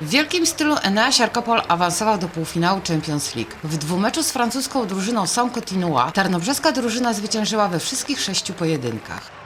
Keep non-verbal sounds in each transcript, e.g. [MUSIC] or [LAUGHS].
W wielkim stylu Enea Siarkopol awansował do półfinału Champions League. W dwumeczu z francuską drużyną Saint-Cotinua tarnobrzeska drużyna zwyciężyła we wszystkich sześciu pojedynkach.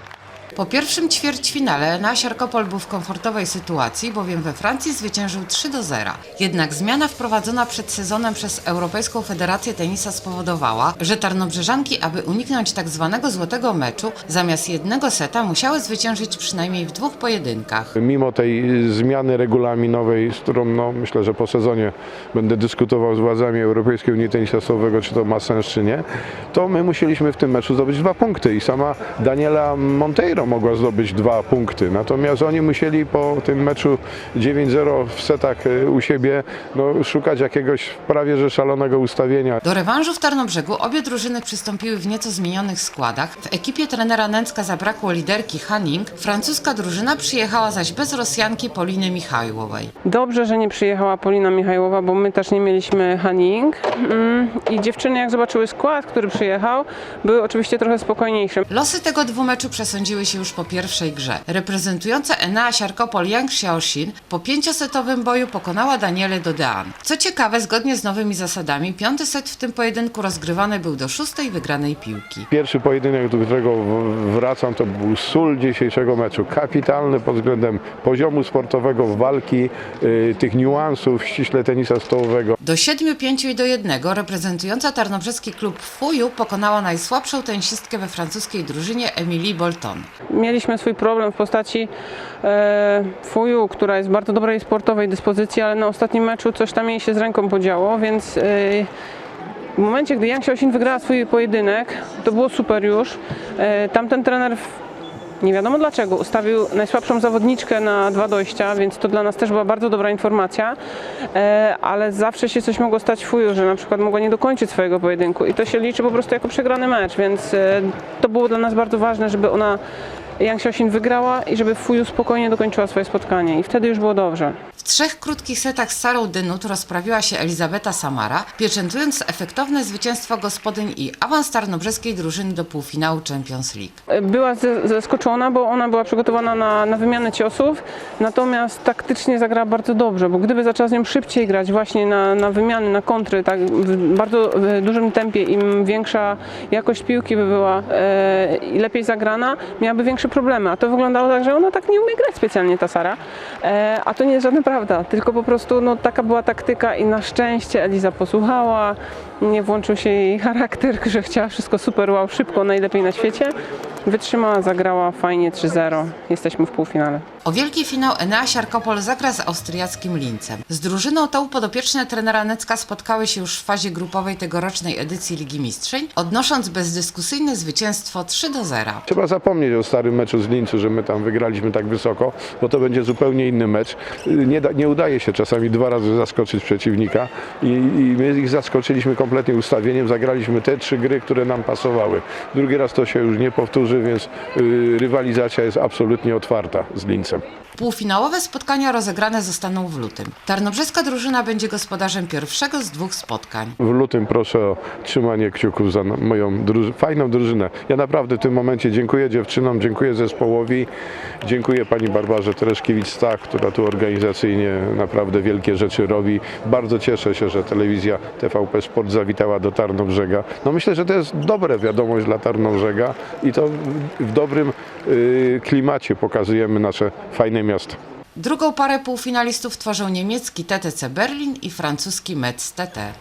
Po pierwszym ćwierćfinale Enea Siarkopol był w komfortowej sytuacji, bowiem we Francji zwyciężył 3 do 0. Jednak zmiana wprowadzona przed sezonem przez Europejską Federację Tenisa spowodowała, że tarnobrzeżanki, aby uniknąć tak zwanego złotego meczu, zamiast jednego seta musiały zwyciężyć przynajmniej w dwóch pojedynkach. Mimo tej zmiany regulaminowej, z którą no, myślę, że po sezonie będę dyskutował z władzami Europejskiej Unii Tenisa Stołowego, czy to ma sens, czy nie, to my musieliśmy w tym meczu zdobyć dwa punkty i sama Daniela Monteiro mogła zdobyć dwa punkty. Natomiast oni musieli po tym meczu 9-0 w setach y, u siebie no, szukać jakiegoś prawie że szalonego ustawienia. Do rewanżu w Tarnobrzegu obie drużyny przystąpiły w nieco zmienionych składach. W ekipie trenera Nęcka zabrakło liderki Hanning, francuska drużyna przyjechała zaś bez Rosjanki Poliny Michajłowej. Dobrze, że nie przyjechała Polina Michajłowa, bo my też nie mieliśmy Hanning. Mm, I dziewczyny, jak zobaczyły skład, który przyjechał, były oczywiście trochę spokojniejsze. Losy tego dwumeczu przesądziły się już po pierwszej grze. Reprezentująca Enea Siarkopol Yang Xiaoxin po pięciosetowym boju pokonała Danielę Dodean. Co ciekawe, zgodnie z nowymi zasadami, piąty set w tym pojedynku rozgrywany był do szóstej wygranej piłki. Pierwszy pojedynek, do którego wracam, to był sól dzisiejszego meczu. Kapitalny pod względem poziomu sportowego, walki, y, tych niuansów ściśle tenisa stołowego. Do 7-5 i do 1 reprezentująca tarnobrzeski klub Fuju pokonała najsłabszą tenisistkę we francuskiej drużynie Emilie Bolton. Mieliśmy swój problem w postaci e, Fuju, która jest w bardzo dobrej sportowej dyspozycji, ale na ostatnim meczu coś tam jej się z ręką podziało, więc e, w momencie, gdy Yang Xiaoxin wygrała swój pojedynek, to było super już. E, tamten trener nie wiadomo dlaczego. Ustawił najsłabszą zawodniczkę na dwa dojścia, więc to dla nas też była bardzo dobra informacja, e, ale zawsze się coś mogło stać w fuju, że na przykład mogła nie dokończyć swojego pojedynku. I to się liczy po prostu jako przegrany mecz, więc e, to było dla nas bardzo ważne, żeby ona Yang Xiaoxin wygrała i żeby Fuju spokojnie dokończyła swoje spotkanie. I wtedy już było dobrze. W trzech krótkich setach z Sarą Dynut rozprawiła się Elizabeta Samara, pieczętując efektowne zwycięstwo gospodyń i awans tarnobrzeskiej drużyny do półfinału Champions League. Była zaskoczona, bo ona była przygotowana na, na wymianę ciosów, natomiast taktycznie zagrała bardzo dobrze, bo gdyby zaczęła z nią szybciej grać właśnie na, na wymiany, na kontry, tak w bardzo e, dużym tempie, im większa jakość piłki by była e, i lepiej zagrana, miałaby większe problemy. A to wyglądało tak, że ona tak nie umie grać specjalnie, ta Sara. E, a to nie jest żadna prawda, tylko po prostu no, taka była taktyka i na szczęście Eliza posłuchała, nie włączył się jej charakter, [LAUGHS] że chciała wszystko super wow, szybko, najlepiej na świecie. Wytrzymała, zagrała fajnie 3-0. Jesteśmy w półfinale. O wielki finał Enea Siarkopol zagra z austriackim Lincem. Z drużyną tą podopieczne trenera Necka spotkały się już w fazie grupowej tegorocznej edycji Ligi Mistrzeń, odnosząc bezdyskusyjne zwycięstwo 3 do 0. Trzeba zapomnieć o starym meczu z Lincu, że my tam wygraliśmy tak wysoko, bo to będzie zupełnie inny mecz. Nie, da, nie udaje się czasami dwa razy zaskoczyć przeciwnika i, i my ich zaskoczyliśmy kompletnie ustawieniem, zagraliśmy te trzy gry, które nam pasowały. Drugi raz to się już nie powtórzy, więc y, rywalizacja jest absolutnie otwarta z Lincem. Półfinałowe spotkania rozegrane zostaną w lutym. Tarnobrzeska drużyna będzie gospodarzem pierwszego z dwóch spotkań. W lutym proszę o trzymanie kciuków za moją druży- fajną drużynę. Ja naprawdę w tym momencie dziękuję dziewczynom, dziękuję zespołowi, dziękuję pani Barbarze Tereszkiewicz-Stach, która tu organizacyjnie naprawdę wielkie rzeczy robi. Bardzo cieszę się, że telewizja TVP Sport zawitała do Tarnobrzega. No myślę, że to jest dobra wiadomość dla Tarnobrzega i to w, w dobrym y, klimacie pokazujemy nasze fajne miasto. Drugą parę półfinalistów tworzą niemiecki TTC Berlin i francuski Metz TT.